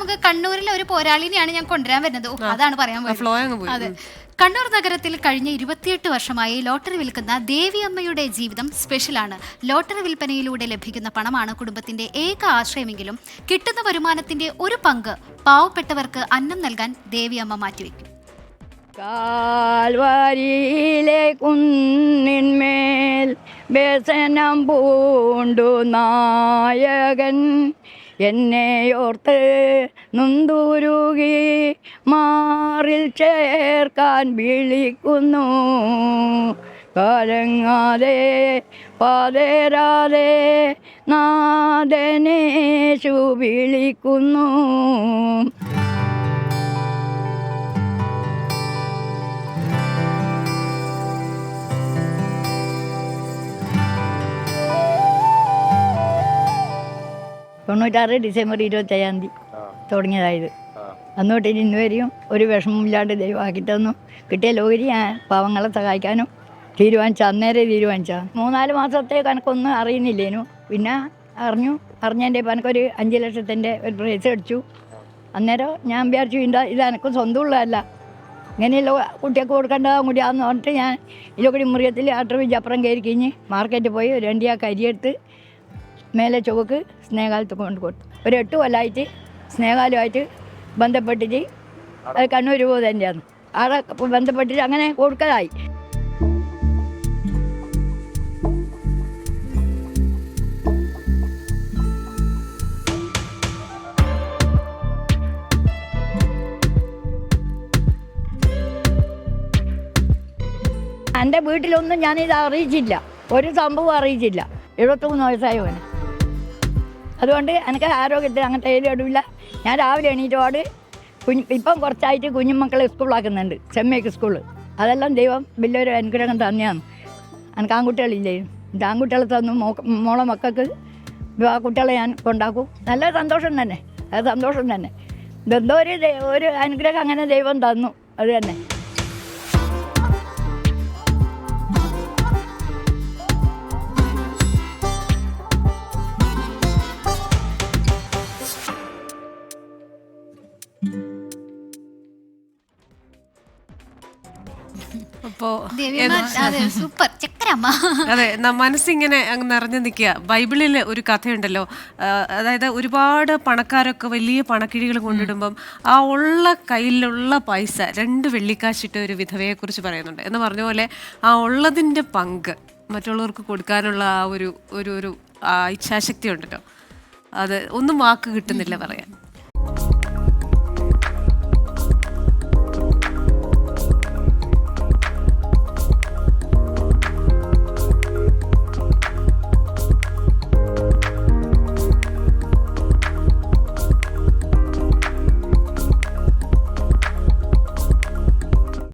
നമുക്ക് കണ്ണൂരിലെ ഒരു പോരാളിനെയാണ് ഞാൻ കൊണ്ടുവരാൻ വരുന്നത്. ഓ, അതാണ് പറയാൻ അതെ. കണ്ണൂർ നഗരത്തിൽ കഴിഞ്ഞ ഇരുപത്തിയെട്ട് വർഷമായി ലോട്ടറി വിൽക്കുന്ന ദേവിയമ്മയുടെ ജീവിതം സ്പെഷ്യലാണ്. ലോട്ടറി വിൽപ്പനയിലൂടെ ലഭിക്കുന്ന പണമാണ് കുടുംബത്തിന്റെ ഏക ആശ്രയമെങ്കിലും കിട്ടുന്ന വരുമാനത്തിന്റെ ഒരു പങ്ക് പാവപ്പെട്ടവർക്ക് അന്നം നൽകാൻ ദേവിയമ്മ മാറ്റിവെക്കും. കാൽവാരിയിലെ കുന്നിന്മേൽ വ്യസനം പൂണ്ടു നായകൻ എന്നെയോർത്ത് നൊന്തുരുകി മാറിൽ ചേർക്കാൻ വിളിക്കുന്നു. കാലങ്ങാതെ പതരാതെ നാദനേശു വിളിക്കുന്നു തൊണ്ണൂറ്റാറ് ഡിസംബർ ഇരുപത്തയ്യാം തീയതി തുടങ്ങിയതായത്. അന്നോട്ട് ഇനി ഇന്ന് വരെയും ഒരു വിഷമമില്ലാണ്ട് ദൈവമാക്കി തന്നു കിട്ടിയ ലോകരി ഞാൻ പാവങ്ങളെ സഹായിക്കാനും തീരുമാനിച്ച. അന്നേരെ തീരുമാനിച്ച. മൂന്നാൽ മാസത്തെ കണക്കൊന്നും അറിയുന്നില്ലേനു. പിന്നെ അറിഞ്ഞു. അറിഞ്ഞതിന്റെ ഇപ്പം എനിക്കൊരു അഞ്ച് ലക്ഷത്തിന്റെ ഒരു പ്രൈസ് അടിച്ചു. അന്നേരം ഞാൻ വിചാരിച്ചു ഇതിന്റെ ഇത് എനിക്ക് സ്വന്തമുള്ളതല്ല. ഇങ്ങനെയുള്ള കുട്ടിയൊക്കെ കൊടുക്കേണ്ടതാ കൂടിയാന്ന് പറഞ്ഞിട്ട് ഞാൻ ഇതിലൊക്കെ മുറിയത്തിൽ ആട്ടർ വിജ് അപ്പുറം കയറി കഴിഞ്ഞ് മാർക്കറ്റിൽ പോയി രണ്ടിയാൾക്ക് അരിയെടുത്ത് മേലെ ചുവക്ക് സ്നേഹാലത്ത് കൊണ്ട് കൊടുത്തു. ഒരു എട്ട് കൊല്ലമായിട്ട് സ്നേഹാലുമായിട്ട് ബന്ധപ്പെട്ടിട്ട് അത് കണ്ണൂർ പോകുന്നത് തന്നെയാണ് ആടെ ബന്ധപ്പെട്ടിട്ട് അങ്ങനെ കൊടുക്കലായി. എന്റെ വീട്ടിലൊന്നും ഞാനിത് അറിയിച്ചില്ല. ഒരു സംഭവം അറിയിച്ചില്ല. എഴുപത്തിമൂന്ന് വയസ്സായവന് അതുകൊണ്ട് എനിക്ക് ആരോഗ്യത്തിൽ അങ്ങനത്തെ ഏരിയയില്ല ഞാൻ രാവിലെ എണീറ്റോട് കുഞ്ഞ് ഇപ്പം കുറച്ചായിട്ട് കുഞ്ഞുമക്കളെ സ്കൂളാക്കുന്നുണ്ട് സെമ്മേക്ക് സ്കൂൾ. അതെല്ലാം ദൈവം വലിയൊരു അനുഗ്രഹം തന്നെയാണ്. എനിക്ക് ആൺകുട്ടികളില്ലേ? എന്റെ ആൺകുട്ടികളെ തന്നു മോളെ മക്കൾക്ക് ആ കുട്ടികളെ ഞാൻ കൊണ്ടാക്കും. നല്ല സന്തോഷം തന്നെ അത് സന്തോഷം തന്നെ. ഇതെന്തോ ഒരു ഒരു അനുഗ്രഹം അങ്ങനെ ദൈവം തന്നു അത് തന്നെ. അപ്പോ അതെ സൂപ്പർ. ചക്കരമ്മ അതെ മനസ്സിങ്ങനെ അങ്ങ് നിറഞ്ഞു നിൽക്കുക. ബൈബിളിൽ ഒരു കഥയുണ്ടല്ലോ. അതായത് ഒരുപാട് പണക്കാരൊക്കെ വലിയ പണക്കിഴികൾ കൊണ്ടിടുമ്പം ആ ഉള്ള കയ്യിലുള്ള പൈസ രണ്ട് വെള്ളിക്കാശിട്ട് ഒരു വിധവയെ കുറിച്ച് പറയുന്നുണ്ട്. എന്ന് പറഞ്ഞ പോലെ ആ ഉള്ളതിന്റെ പങ്ക് മറ്റുള്ളവർക്ക് കൊടുക്കാനുള്ള ആ ഒരു ഒരു ഒരു ഇച്ഛാശക്തി ഉണ്ടല്ലോ അത് ഒന്നും വാക്ക് കിട്ടുന്നില്ല പറയാൻ.